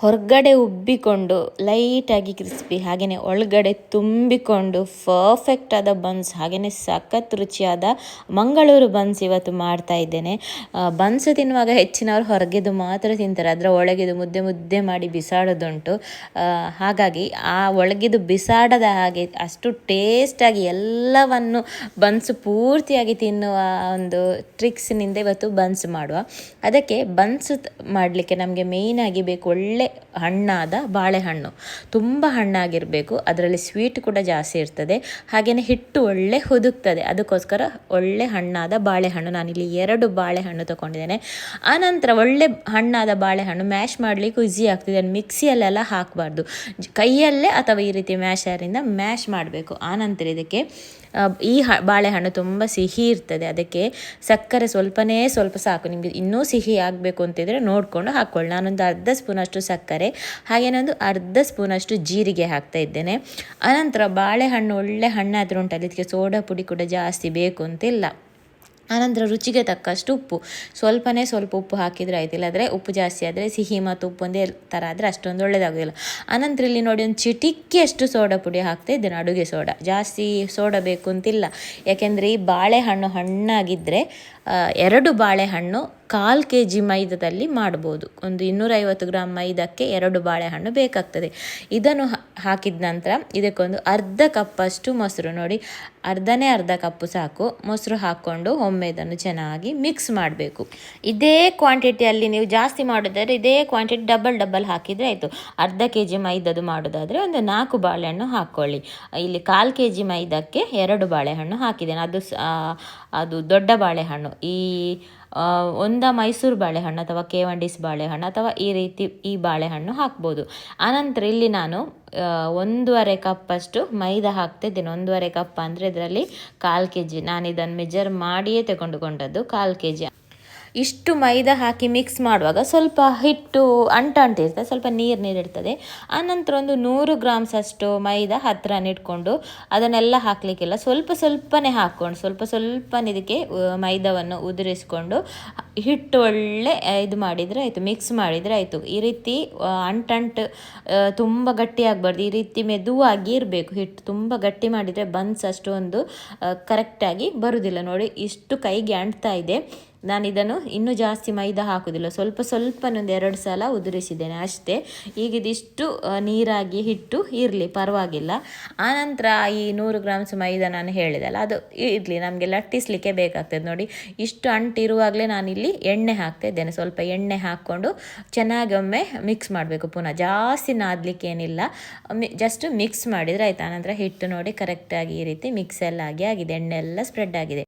ಹೊರಗಡೆ ಉಬ್ಬಿಕೊಂಡು ಲೈಟಾಗಿ ಕ್ರಿಸ್ಪಿ ಹಾಗೆಯೇ ಒಳಗಡೆ ತುಂಬಿಕೊಂಡು ಪರ್ಫೆಕ್ಟ್ ಆದ ಬನ್ಸ್ ಹಾಗೆಯೇ ಸಖತ್ ರುಚಿಯಾದ ಮಂಗಳೂರು ಬನ್ಸ್ ಇವತ್ತು ಮಾಡ್ತಾ ಇದ್ದೇನೆ. ಬನ್ಸ್ ತಿನ್ನುವಾಗ ಹೆಚ್ಚಿನವರು ಹೊರಗೆದು ಮಾತ್ರ ತಿಂತಾರೆ ಅದರ ಒಳಗೆದು ಮುದ್ದೆ ಮುದ್ದೆ ಮಾಡಿ ಬಿಸಾಡೋದುಂಟು. ಹಾಗಾಗಿ ಆ ಒಳಗೆದು ಬಿಸಾಡದ ಹಾಗೆ ಅಷ್ಟು ಟೇಸ್ಟಾಗಿ ಎಲ್ಲವನ್ನು ಬನ್ಸ್ ಪೂರ್ತಿಯಾಗಿ ತಿನ್ನುವ ಒಂದು ಟ್ರಿಕ್ಸ್ನಿಂದ ಇವತ್ತು ಬನ್ಸ್ ಮಾಡುವ. ಅದಕ್ಕೆ ಬನ್ಸ್ ಮಾಡಲಿಕ್ಕೆ ನಮಗೆ ಮೇಯ್ನಾಗಿ ಬೇಕು ಒಳ್ಳೆ ಹಣ್ಣಾದ ಬಾಳೆಹಣ್ಣು. ತುಂಬ ಹಣ್ಣಾಗಿರಬೇಕು. ಅದರಲ್ಲಿ ಸ್ವೀಟ್ ಕೂಡ ಜಾಸ್ತಿ ಇರ್ತದೆ. ಹಾಗೆಯೇ ಹಿಟ್ಟು ಒಳ್ಳೆ ಹುದುಕ್ತದೆ. ಅದಕ್ಕೋಸ್ಕರ ಒಳ್ಳೆ ಹಣ್ಣಾದ ಬಾಳೆಹಣ್ಣು. ನಾನಿಲ್ಲಿ ಎರಡು ಬಾಳೆಹಣ್ಣು ತಗೊಂಡಿದ್ದೇನೆ. ಆನಂತರ ಒಳ್ಳೆ ಹಣ್ಣಾದ ಬಾಳೆಹಣ್ಣು ಮ್ಯಾಶ್ ಮಾಡಲಿಕ್ಕೂ ಈಸಿ ಆಗ್ತದೆ. ಮಿಕ್ಸಿಯಲ್ಲೆಲ್ಲ ಹಾಕಬಾರ್ದು. ಕೈಯಲ್ಲೇ ಅಥವಾ ಈ ರೀತಿ ಮ್ಯಾಶರಿಂದ ಮ್ಯಾಶ್ ಮಾಡಬೇಕು. ಆನಂತರ ಇದಕ್ಕೆ ಈ ಹ, ಬಾಳೆಹಣ್ಣು ತುಂಬ ಸಿಹಿ ಇರ್ತದೆ. ಅದಕ್ಕೆ ಸಕ್ಕರೆ ಸ್ವಲ್ಪನೇ ಸ್ವಲ್ಪ ಸಾಕು. ನಿಮಗೆ ಇನ್ನೂ ಸಿಹಿ ಆಗಬೇಕು ಅಂತಿದ್ರೆ ನೋಡಿಕೊಂಡು ಹಾಕ್ಕೊಳ್ಳಿ. ನಾನೊಂದು ಅರ್ಧ ಸ್ಪೂನಷ್ಟು ಸಕ್ಕರೆ ಹಾಗೇನೆ ಒಂದು ಅರ್ಧ ಸ್ಪೂನಷ್ಟು ಜೀರಿಗೆ ಹಾಕ್ತಾ ಇದ್ದೇನೆ. ಅನಂತರ ಬಾಳೆಹಣ್ಣು ಒಳ್ಳೆ ಹಣ್ಣಾದರೂ ಉಂಟಲ್ಲ, ಇದಕ್ಕೆ ಸೋಡಾ ಪುಡಿ ಕೂಡ ಜಾಸ್ತಿ ಬೇಕು ಅಂತಿಲ್ಲ. ಆನಂತರ ರುಚಿಗೆ ತಕ್ಕಷ್ಟು ಉಪ್ಪು. ಸ್ವಲ್ಪನೇ ಸ್ವಲ್ಪ ಉಪ್ಪು ಹಾಕಿದರೆ ಆಯ್ತು ಇಲ್ಲಾದರೆ ಉಪ್ಪು ಜಾಸ್ತಿ ಆದರೆ ಸಿಹಿ ಮತ್ತು ಉಪ್ಪು ಒಂದೇ ಥರ ಆದರೆ ಅಷ್ಟೊಂದು ಒಳ್ಳೆಯದಾಗೋದಿಲ್ಲ ಆನಂತರ ಇಲ್ಲಿ ನೋಡಿ ಒಂದು ಚಿಟಿಕೆಯಷ್ಟು ಸೋಡಾ ಪುಡಿ ಹಾಕ್ತಾ ಇದ್ದೇನೆ, ಅಡುಗೆ ಸೋಡಾ. ಜಾಸ್ತಿ ಸೋಡಾ ಬೇಕು ಅಂತಿಲ್ಲ. ಯಾಕೆಂದರೆ ಈ ಬಾಳೆಹಣ್ಣು ಹಣ್ಣಾಗಿದ್ದರೆ ಎರಡು ಬಾಳೆಹಣ್ಣು ಕಾಲು ಕೆ ಜಿ ಮೈದಾದಲ್ಲಿ ಮಾಡ್ಬೋದು. ಒಂದು ಇನ್ನೂರೈವತ್ತು ಗ್ರಾಮ್ ಮೈದಕ್ಕೆ ಎರಡು ಬಾಳೆಹಣ್ಣು ಬೇಕಾಗ್ತದೆ. ಇದನ್ನು ಹಾಕಿದ ನಂತರ ಇದಕ್ಕೊಂದು ಅರ್ಧ ಕಪ್ಪಷ್ಟು ಮೊಸರು ನೋಡಿ. ಅರ್ಧನೇ ಅರ್ಧ ಕಪ್ಪು ಸಾಕು. ಮೊಸರು ಹಾಕ್ಕೊಂಡು ಒಮ್ಮೆ ಇದನ್ನು ಚೆನ್ನಾಗಿ ಮಿಕ್ಸ್ ಮಾಡಬೇಕು. ಇದೇ ಕ್ವಾಂಟಿಟಿಯಲ್ಲಿ ನೀವು ಜಾಸ್ತಿ ಮಾಡೋದಾದರೆ ಇದೇ ಕ್ವಾಂಟಿಟಿ ಡಬಲ್ ಡಬಲ್ ಹಾಕಿದರೆ ಆಯಿತು. ಅರ್ಧ ಕೆ ಜಿ ಮೈದದು ಮಾಡೋದಾದರೆ ಒಂದು ನಾಲ್ಕು ಬಾಳೆಹಣ್ಣು ಹಾಕ್ಕೊಳ್ಳಿ. ಇಲ್ಲಿ ಕಾಲು ಕೆ ಜಿ ಮೈದಕ್ಕೆ ಎರಡು ಬಾಳೆಹಣ್ಣು ಹಾಕಿದ್ದೇನೆ. ಅದು ಅದು ದೊಡ್ಡ ಬಾಳೆಹಣ್ಣು. ಈ ಒಂದ ಮೈಸೂರು ಬಾಳೆಹಣ್ಣು ಅಥವಾ ಕೇವಂಡಿಸ್ ಬಾಳೆಹಣ್ಣು ಅಥವಾ ಈ ರೀತಿ ಈ ಬಾಳೆಹಣ್ಣು ಹಾಕ್ಬೋದು. ಆನಂತರ ಇಲ್ಲಿ ನಾನು ಒಂದೂವರೆ ಕಪ್ಪಷ್ಟು ಮೈದಾ ಹಾಕ್ತಾ ಇದ್ದೇನೆ ಒಂದೂವರೆ ಕಪ್ ಅಂದರೆ ಇದರಲ್ಲಿ ಕಾಲು ಕೆ ಜಿ ನಾನು ಇದನ್ನು ಮೆಜರ್ ಮಾಡಿಯೇ ತಗೊಂಡುಕೊಂಡದ್ದು ಕಾಲು ಕೆ ಜಿ ಇಷ್ಟು ಮೈದಾ ಹಾಕಿ ಮಿಕ್ಸ್ ಮಾಡುವಾಗ ಸ್ವಲ್ಪ ಹಿಟ್ಟು ಅಂಟಿರ್ತದೆ ಸ್ವಲ್ಪ ನೀರು ನೀರಿರ್ತದೆ ಆನಂತರ ಒಂದು ನೂರು ಗ್ರಾಮ್ಸ್ ಅಷ್ಟು ಮೈದಾ ಹತ್ತಿರ ಇಟ್ಕೊಂಡು ಅದನ್ನೆಲ್ಲ ಹಾಕಲಿಕ್ಕಿಲ್ಲ. ಸ್ವಲ್ಪ ಸ್ವಲ್ಪನೇ ಹಾಕ್ಕೊಂಡು, ಸ್ವಲ್ಪ ಸ್ವಲ್ಪನೇ ಇದಕ್ಕೆ ಮೈದಾವನ್ನು ಉದುರಿಸ್ಕೊಂಡು ಹಿಟ್ಟು ಒಳ್ಳೆ ಇದು ಮಾಡಿದರೆ ಆಯಿತು ಮಿಕ್ಸ್ ಮಾಡಿದರೆ ಆಯಿತು. ಈ ರೀತಿ ಅಂಟಂಟು ತುಂಬ ಗಟ್ಟಿ ಆಗಬಾರ್ದು ಈ ರೀತಿ ಮೆದುವಾಗಿ ಇರಬೇಕು ಹಿಟ್ಟು. ತುಂಬ ಗಟ್ಟಿ ಮಾಡಿದರೆ ಬನ್ಸ್ ಅಷ್ಟೊಂದು ಕರೆಕ್ಟಾಗಿ ಬರುವುದಿಲ್ಲ ನೋಡಿ, ಇಷ್ಟು ಕೈಗೆ ಅಂಟ್ತಾ ಇದೆ. ನಾನು ಇದನ್ನು ಇನ್ನೂ ಜಾಸ್ತಿ ಮೈದಾ ಹಾಕೋದಿಲ್ಲ ಸ್ವಲ್ಪ ಸ್ವಲ್ಪ ಒಂದು ಎರಡು ಸಲ ಉದುರಿಸಿದ್ದೇನೆ ಅಷ್ಟೇ. ಈಗ ಇದಿಷ್ಟು ನೀರಾಗಿ ಹಿಟ್ಟು ಇರಲಿ, ಪರವಾಗಿಲ್ಲ. ಆನಂತರ ಈ ನೂರು ಗ್ರಾಮ್ಸ್ ಮೈದಾ ನಾನು ಹೇಳಿದಲ್ಲ, ಅದು ಇರಲಿ, ನಮಗೆ ಲಟ್ಟಿಸ್ಲಿಕ್ಕೆ ಬೇಕಾಗ್ತದೆ. ನೋಡಿ, ಇಷ್ಟು ಅಂಟಿರುವಾಗಲೇ ನಾನಿಲ್ಲಿ ಎಣ್ಣೆ ಹಾಕ್ತಾ ಇದ್ದೇನೆ. ಸ್ವಲ್ಪ ಎಣ್ಣೆ ಹಾಕ್ಕೊಂಡು ಚೆನ್ನಾಗಿ ಒಮ್ಮೆ ಮಿಕ್ಸ್ ಮಾಡಬೇಕು ಪುನಃ. ಜಾಸ್ತಿ ನಾದಲಿಕ್ಕೆ ಏನಿಲ್ಲ. ಜಸ್ಟ್ ಮಿಕ್ಸ್ ಮಾಡಿದರೆ ಆಯ್ತು. ಆನಂತರ ಹಿಟ್ಟು ನೋಡಿ ಕರೆಕ್ಟಾಗಿ ಈ ರೀತಿ ಮಿಕ್ಸ್ ಎಲ್ಲ ಆಗಿ, ಆಗಿದೆ. ಎಣ್ಣೆ ಎಲ್ಲ ಸ್ಪ್ರೆಡ್ ಆಗಿದೆ.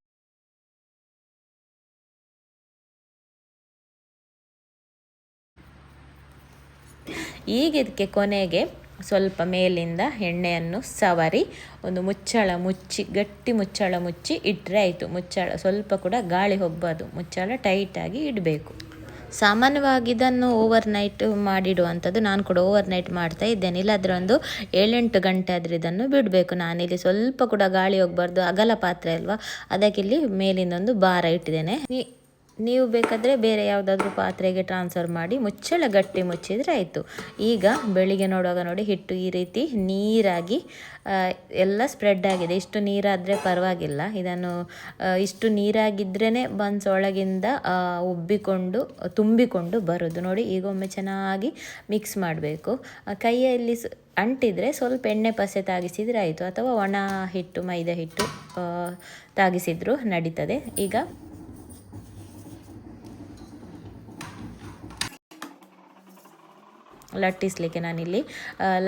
ಈಗ ಇದಕ್ಕೆ ಕೊನೆಗೆ ಸ್ವಲ್ಪ ಮೇಲಿಂದ ಎಣ್ಣೆಯನ್ನು ಸವರಿ, ಒಂದು ಮುಚ್ಚಳ ಮುಚ್ಚಿ, ಗಟ್ಟಿ ಮುಚ್ಚಳ ಮುಚ್ಚಿ ಇಟ್ಟರೆ ಆಯಿತು. ಮುಚ್ಚಳ ಸ್ವಲ್ಪ ಕೂಡ ಗಾಳಿ ಹೋಗಬಾರ್ದು. ಮುಚ್ಚಳ ಟೈಟಾಗಿ ಇಡಬೇಕು. ಸಾಮಾನ್ಯವಾಗಿ ಇದನ್ನು ಓವರ್ ನೈಟ್ ಮಾಡಿಡುವಂಥದ್ದು ನಾನು ಕೂಡ ಓವರ್ ನೈಟ್ ಮಾಡ್ತಾ ಇದ್ದೇನೆ. ಇಲ್ಲಾದರೆ ಒಂದು ಏಳೆಂಟು ಗಂಟೆ ಆದರೆ ಇದನ್ನು ಬಿಡಬೇಕು. ನಾನಿಲ್ಲಿ ಸ್ವಲ್ಪ ಕೂಡ ಗಾಳಿ ಹೋಗಬಾರ್ದು. ಅಗಲ ಪಾತ್ರೆ ಅಲ್ವಾ? ಅದಕ್ಕೆ ಇಲ್ಲಿ ಮೇಲಿಂದ ಒಂದು ಭಾರ ಇಟ್ಟಿದ್ದೇನೆ. ನೀವು ಬೇಕಾದರೆ ಬೇರೆ ಯಾವುದಾದ್ರೂ ಪಾತ್ರೆಗೆ ಟ್ರಾನ್ಸ್ಫರ್ ಮಾಡಿ ಮುಚ್ಚಳ ಗಟ್ಟಿ ಮುಚ್ಚಿದರೆ ಆಯಿತು. ಈಗ ಬೆಳಿಗ್ಗೆ ನೋಡುವಾಗ ನೋಡಿ ಹಿಟ್ಟು ಈ ರೀತಿ ನೀರಾಗಿ ಎಲ್ಲ ಸ್ಪ್ರೆಡ್ ಆಗಿದೆ. ಇಷ್ಟು ನೀರಾದರೆ ಪರವಾಗಿಲ್ಲ. ಇದನ್ನು ಇಷ್ಟು ನೀರಾಗಿದ್ರೇ ಬನ್ಸ್ ಒಳಗಿಂದ ಉಬ್ಬಿಕೊಂಡು, ತುಂಬಿಕೊಂಡು ಬರೋದು. ನೋಡಿ, ಈಗ ಒಮ್ಮೆ ಚೆನ್ನಾಗಿ ಮಿಕ್ಸ್ ಮಾಡಬೇಕು. ಕೈಯಲ್ಲಿ ಅಂಟಿದರೆ ಸ್ವಲ್ಪ ಎಣ್ಣೆ ಪಸೆ ತಾಗಿಸಿದರೆ ಆಯಿತು. ಅಥವಾ ಒಣ ಹಿಟ್ಟು, ಮೈದಾ ಹಿಟ್ಟು ತಾಗಿಸಿದರೂ ನಡೀತದೆ. ಈಗ ಲಟ್ಟಿಸಲಿಕ್ಕೆ ನಾನಿಲ್ಲಿ.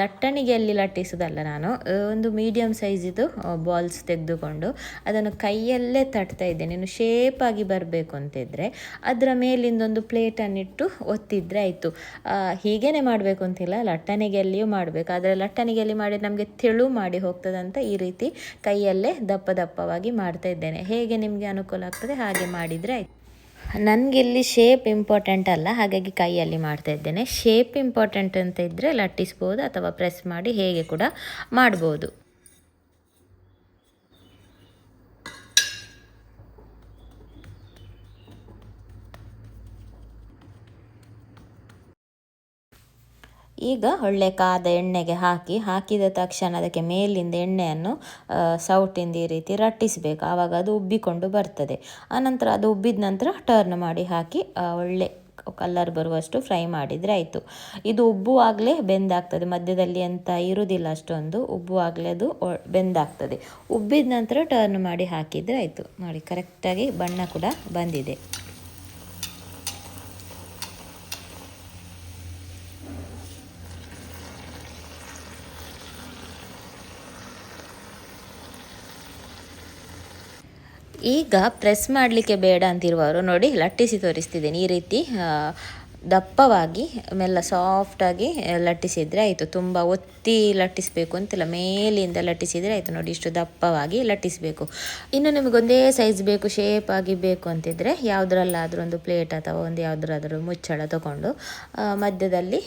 ಲಟ್ಟಣಿಗೆಯಲ್ಲಿ ಲಟ್ಟಿಸೋದಲ್ಲ ನಾನು ಒಂದು ಮೀಡಿಯಮ್ ಸೈಜಿದು ಬಾಲ್ಸ್ ತೆಗೆದುಕೊಂಡು ಅದನ್ನು ಕೈಯಲ್ಲೇ ತಟ್ತಾ ಇದ್ದೇನೆ. ಇನ್ನು ಶೇಪಾಗಿ ಬರಬೇಕು ಅಂತಿದ್ದರೆ ಅದರ ಮೇಲಿಂದೊಂದು ಪ್ಲೇಟನ್ನಿಟ್ಟು ಒತ್ತಿದ್ರೆ ಆಯಿತು. ಹೀಗೇ ಮಾಡಬೇಕು ಅಂತಿಲ್ಲ ಲಟ್ಟಣಿಗೆಯಲ್ಲಿಯೂ ಮಾಡಬೇಕು. ಆದರೆ ಲಟ್ಟಣಿಗೆಯಲ್ಲಿ ಮಾಡಿ ನಮಗೆ ತೆಳು ಮಾಡಿ ಹೋಗ್ತದಂತ ಈ ರೀತಿ ಕೈಯಲ್ಲೇ ದಪ್ಪ ದಪ್ಪವಾಗಿ ಮಾಡ್ತಾ ಇದ್ದೇನೆ. ಹೇಗೆ ನಿಮಗೆ ಅನುಕೂಲ ಆಗ್ತದೆ ಹಾಗೆ ಮಾಡಿದರೆ ಆಯಿತು. ನನಗೆ ಇಲ್ಲಿ ಶೇಪ್ ಇಂಪಾರ್ಟೆಂಟ್ ಅಲ್ಲ, ಹಾಗಾಗಿ ಕೈಯಲ್ಲಿ ಮಾಡ್ತಾ ಇದ್ದೇನೆ. ಶೇಪ್ ಇಂಪಾರ್ಟೆಂಟ್ ಅಂತ ಇದ್ದರೆ ಲಟ್ಟಿಸ್ಬೋದು ಅಥವಾ ಪ್ರೆಸ್ ಮಾಡಿ ಹೇಗೆ ಕೂಡ ಮಾಡ್ಬೋದು. ಈಗ ಒಳ್ಳೆ ಕಾದ ಎಣ್ಣೆಗೆ ಹಾಕಿ, ಹಾಕಿದ ತಕ್ಷಣ ಅದಕ್ಕೆ ಮೇಲಿಂದ ಎಣ್ಣೆಯನ್ನು ಸೌಟಿಂದ ಈ ರೀತಿ ರಟ್ಟಿಸಬೇಕು. ಆವಾಗ ಅದು ಉಬ್ಬಿಕೊಂಡು ಬರ್ತದೆ. ಆನಂತರ ಅದು ಉಬ್ಬಿದ ನಂತರ ಟರ್ನ್ ಮಾಡಿ ಹಾಕಿ ಒಳ್ಳೆ ಕಲ್ಲರ್ ಬರುವಷ್ಟು ಫ್ರೈ ಮಾಡಿದರೆ ಆಯಿತು. ಇದು ಉಬ್ಬುವಾಗಲೇ ಬೆಂದಾಗ್ತದೆ. ಮಧ್ಯದಲ್ಲಿ ಅಂತ ಇರುವುದಿಲ್ಲ ಅಷ್ಟೊಂದು. ಉಬ್ಬುವಾಗಲೇ ಅದು ಬೆಂದಾಗ್ತದೆ. ಉಬ್ಬಿದ ನಂತರ ಟರ್ನ್ ಮಾಡಿ ಹಾಕಿದರೆ ಆಯಿತು. ನೋಡಿ ಕರೆಕ್ಟಾಗಿ ಬಣ್ಣ ಕೂಡ ಬಂದಿದೆ. ಈಗ ಪ್ರೆಸ್ ಮಾಡಲಿಕ್ಕೆ ಬೇಡ ಅಂತಿರುವವರು ನೋಡಿ, ಲಟ್ಟಿಸಿ ತೋರಿಸ್ತಿದ್ದೇನೆ. ಈ ರೀತಿ ದಪ್ಪವಾಗಿ, ಮೆಲ್ಲ ಸಾಫ್ಟಾಗಿ ಲಟ್ಟಿಸಿದರೆ ಆಯಿತು. ತುಂಬ ಒತ್ತಿ ಲಟ್ಟಿಸಬೇಕು ಅಂತಿಲ್ಲ, ಮೇಲಿಂದ ಲಟ್ಟಿಸಿದರೆ ಆಯಿತು ನೋಡಿ, ಇಷ್ಟು ದಪ್ಪವಾಗಿ ಲಟ್ಟಿಸಬೇಕು. ಇನ್ನು ನಿಮಗೆ ಒಂದೇ ಸೈಜ್ ಬೇಕು ಶೇಪ್ ಆಗಿ ಬೇಕು ಅಂತಿದ್ರೆ, ಯಾವುದ್ರಲ್ಲಾದರೂ ಒಂದು ಪ್ಲೇಟ್ ಅಥವಾ ಒಂದು ಯಾವುದ್ರಾದರೂ ಮುಚ್ಚಳ ತಗೊಂಡು ಮಧ್ಯದಲ್ಲಿ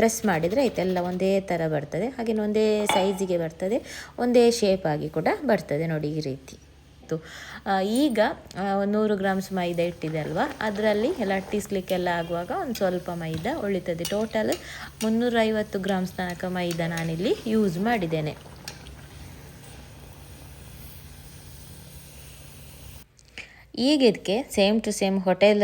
ಪ್ರೆಸ್ ಮಾಡಿದರೆ ಆಯಿತು. ಎಲ್ಲ ಒಂದೇ ಥರ ಬರ್ತದೆ. ಹಾಗೆಯೇ ಒಂದೇ ಸೈಜಿಗೆ ಬರ್ತದೆ. ಒಂದೇ ಶೇಪ್ ಆಗಿ ಕೂಡ ಬರ್ತದೆ ನೋಡಿ ಈ ರೀತಿ. ಇತ್ತು. ಈಗ ನೂರು ಗ್ರಾಮ್ಸ್ ಮೈದಾ ಇಟ್ಟಿದೆ ಅಲ್ವಾ? ಅದರಲ್ಲಿ ಲಟ್ಟಿಸ್ಲಿಕ್ಕೆಲ್ಲ ಆಗುವಾಗ ಒಂದು ಸ್ವಲ್ಪ ಮೈದಾ ಉಳಿತದೆ. ಟೋಟಲ್ ಮುನ್ನೂರೈವತ್ತು ಗ್ರಾಮ್ಸ್ ತನಕ ಮೈದಾ ನಾನಿಲ್ಲಿ ಯೂಸ್ ಮಾಡಿದ್ದೇನೆ. ಈಗ ಇದಕ್ಕೆ ಸೇಮ್ ಟು ಸೇಮ್ ಹೋಟೆಲ್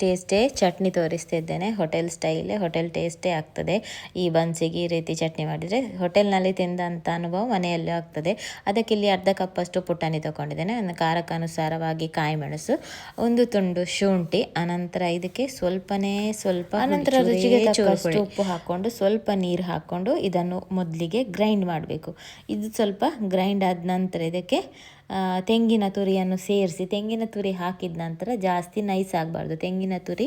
ಟೇಸ್ಟೇ ಚಟ್ನಿ ತೋರಿಸ್ತಾ ಇದ್ದೇನೆ. ಹೋಟೆಲ್ ಸ್ಟೈಲೇ ಹೋಟೆಲ್ ಟೇಸ್ಟೇ ಆಗ್ತದೆ. ಈ ಬನ್ಸಿಗೆ ಈ ರೀತಿ ಚಟ್ನಿ ಮಾಡಿದರೆ ಹೋಟೆಲ್ನಲ್ಲಿ ತಿಂದಂಥ ಅನುಭವ ಮನೆಯಲ್ಲೂ ಆಗ್ತದೆ. ಅದಕ್ಕೆ ಇಲ್ಲಿ ಅರ್ಧ ಕಪ್ಪಷ್ಟು ಪುಟಾಣಿ ತೊಗೊಂಡಿದ್ದೇನೆ. ಒಂದು ಕಾರಕ್ಕನುಸಾರವಾಗಿ ಕಾಯಿ ಮೆಣಸು ಒಂದು ತುಂಡು ಶುಂಠಿ ಅನಂತರ ಇದಕ್ಕೆ ಸ್ವಲ್ಪನೇ ಸ್ವಲ್ಪ ಅನಂತರ ರುಚಿಗೆ ತಕ್ಕಷ್ಟು ಉಪ್ಪು ಹಾಕ್ಕೊಂಡು ಸ್ವಲ್ಪ ನೀರು ಹಾಕ್ಕೊಂಡು ಇದನ್ನು ಮೊದಲಿಗೆ ಗ್ರೈಂಡ್ ಮಾಡಬೇಕು. ಇದು ಸ್ವಲ್ಪ ಗ್ರೈಂಡ್ ಆದ ನಂತರ ಇದಕ್ಕೆ ತೆಂಗಿನ ತುರಿಯನ್ನು ಸೇರಿಸಿ ತೆಂಗಿನ ತುರಿ ಹಾಕಿದ ನಂತರ ಜಾಸ್ತಿ ನೈಸ್ ಆಗಬಾರ್ದು. ತೆಂಗಿನ ತುರಿ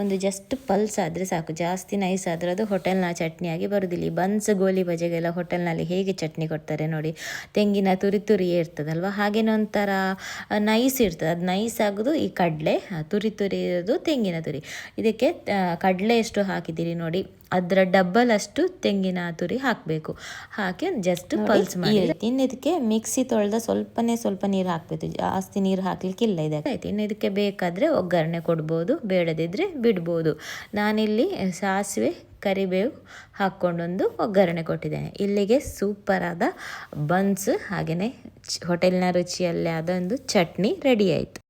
ಒಂದು ಜಸ್ಟ್ ಪಲ್ಸ್ ಆದರೆ ಸಾಕು. ಜಾಸ್ತಿ ನೈಸ್ ಆದರೆ ಅದು ಹೋಟೆಲ್ನ ಚಟ್ನಿಯಾಗಿ ಬರೋದಿಲ್ಲ. ಈ ಬನ್ಸ್ ಗೋಲಿ ಬಜೆಗೆಲ್ಲ ಹೋಟೆಲ್ನಲ್ಲಿ ಹೇಗೆ ಚಟ್ನಿ ಕೊಡ್ತಾರೆ ನೋಡಿ. ತೆಂಗಿನ ತುರಿ ತುರಿ ಇರ್ತದಲ್ವ? ಹಾಗೇನೋ ಒಂಥರ ನೈಸ್ ಇರ್ತದೆ. ಅದು ನೈಸ್ ಆಗೋದು ಈ ಕಡಲೆ ತುರಿ ತುರಿ ಇರೋದು ತೆಂಗಿನ ತುರಿ. ಇದಕ್ಕೆ ಕಡಲೆ ಎಷ್ಟು ಹಾಕಿದ್ದೀರಿ ನೋಡಿ. ಅದರ ಡಬ್ಬಲ್ ಅಷ್ಟು ತೆಂಗಿನ ತುರಿ ಹಾಕಬೇಕು. ಹಾಕಿ ಜಸ್ಟ್ ಪಲ್ಸ್ ಮಾಡಿ. ಇನ್ನು ಇದಕ್ಕೆ ಮಿಕ್ಸಿ ತೊಳೆದ ಸ್ವಲ್ಪನೇ ಸ್ವಲ್ಪ ನೀರು ಹಾಕಬೇಕು. ಜಾಸ್ತಿ ನೀರು ಹಾಕ್ಲಿಕ್ಕಿಲ್ಲ ಇದಕ್ಕೆ. ಆಯ್ತು, ಇನ್ನು ಇದಕ್ಕೆ ಬೇಕಾದರೆ ಒಗ್ಗರಣೆ ಕೊಡ್ಬೋದು ಬೇಡದಿದ್ದರೆ ಬಿಡ್ಬೋದು. ನಾನಿಲ್ಲಿ ಸಾಸಿವೆ, ಕರಿಬೇವು ಹಾಕ್ಕೊಂಡೊಂದು ಒಗ್ಗರಣೆ ಕೊಟ್ಟಿದ್ದೇನೆ. ಇಲ್ಲಿಗೆ ಸೂಪರಾದ ಬನ್ಸ್, ಹಾಗೆಯೇ ಹೋಟೆಲ್ನ ರುಚಿಯಲ್ಲೇ ಆದ ಒಂದು ಚಟ್ನಿ ರೆಡಿ ಆಯಿತು.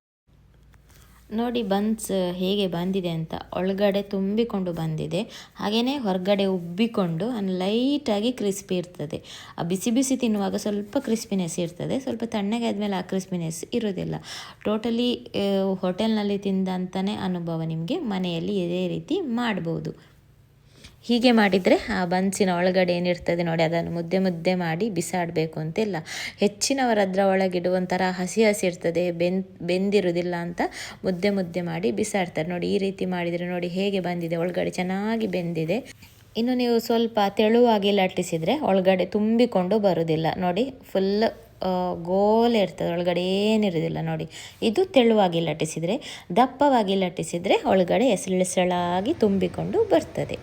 ನೋಡಿ ಬನ್ಸ್ ಹೇಗೆ ಬಂದಿದೆ ಅಂತ ಒಳಗಡೆ ತುಂಬಿಕೊಂಡು ಬಂದಿದೆ. ಹಾಗೆಯೇ ಹೊರಗಡೆ ಉಬ್ಬಿಕೊಂಡು ಲೈಟಾಗಿ ಕ್ರಿಸ್ಪಿ ಇರ್ತದೆ. ಆ ಬಿಸಿ ಬಿಸಿ ತಿನ್ನುವಾಗ ಸ್ವಲ್ಪ ಕ್ರಿಸ್ಪಿನೆಸ್ ಇರ್ತದೆ. ಸ್ವಲ್ಪ ತಣ್ಣಗೆ ಆದಮೇಲೆ ಆ ಕ್ರಿಸ್ಪಿನೆಸ್ ಇರೋದಿಲ್ಲ ಟೋಟಲಿ ಹೋಟೆಲ್ನಲ್ಲಿ ತಿಂದಂತನೇ ಅನುಭವ ನಿಮಗೆ ಮನೆಯಲ್ಲಿ ಇದೇ ರೀತಿ ಮಾಡ್ಬೋದು. ಹೀಗೆ ಮಾಡಿದರೆ ಆ ಬನ್ಸಿನ ಒಳಗಡೆ ಏನಿರ್ತದೆ ನೋಡಿ, ಅದನ್ನು ಮುದ್ದೆ ಮುದ್ದೆ ಮಾಡಿ ಬಿಸಾಡಬೇಕು ಅಂತಿಲ್ಲ. ಹೆಚ್ಚಿನವರು ಅದರ ಒಳಗಿಡುವಂಥರ ಹಸಿ ಹಸಿ ಇರ್ತದೆ ಬೆನ್ ಬೆಂದಿರುವುದಿಲ್ಲ ಅಂತ ಮುದ್ದೆ ಮುದ್ದೆ ಮಾಡಿ ಬಿಸಾಡ್ತಾರೆ. ನೋಡಿ, ಈ ರೀತಿ ಮಾಡಿದರೆ ನೋಡಿ ಹೇಗೆ ಬಂದಿದೆ, ಒಳಗಡೆ ಚೆನ್ನಾಗಿ ಬೆಂದಿದೆ. ಇನ್ನು ನೀವು ಸ್ವಲ್ಪ ತೆಳುವಾಗಿ ಲಟ್ಟಿಸಿದರೆ ಒಳಗಡೆ ತುಂಬಿಕೊಂಡು ಬರುವುದಿಲ್ಲ. ನೋಡಿ ಫುಲ್ ಗೋಲೆ ಇರ್ತದೆ, ಒಳಗಡೆ ಏನಿರೋದಿಲ್ಲ ನೋಡಿ. ಇದು ತೆಳುವಾಗಿ ಲಟ್ಟಿಸಿದರೆ ದಪ್ಪವಾಗಿ ಲಟ್ಟಿಸಿದರೆ ಒಳಗಡೆ ಎಸಳೆಸಳಾಗಿ ತುಂಬಿಕೊಂಡು ಬರ್ತದೆ.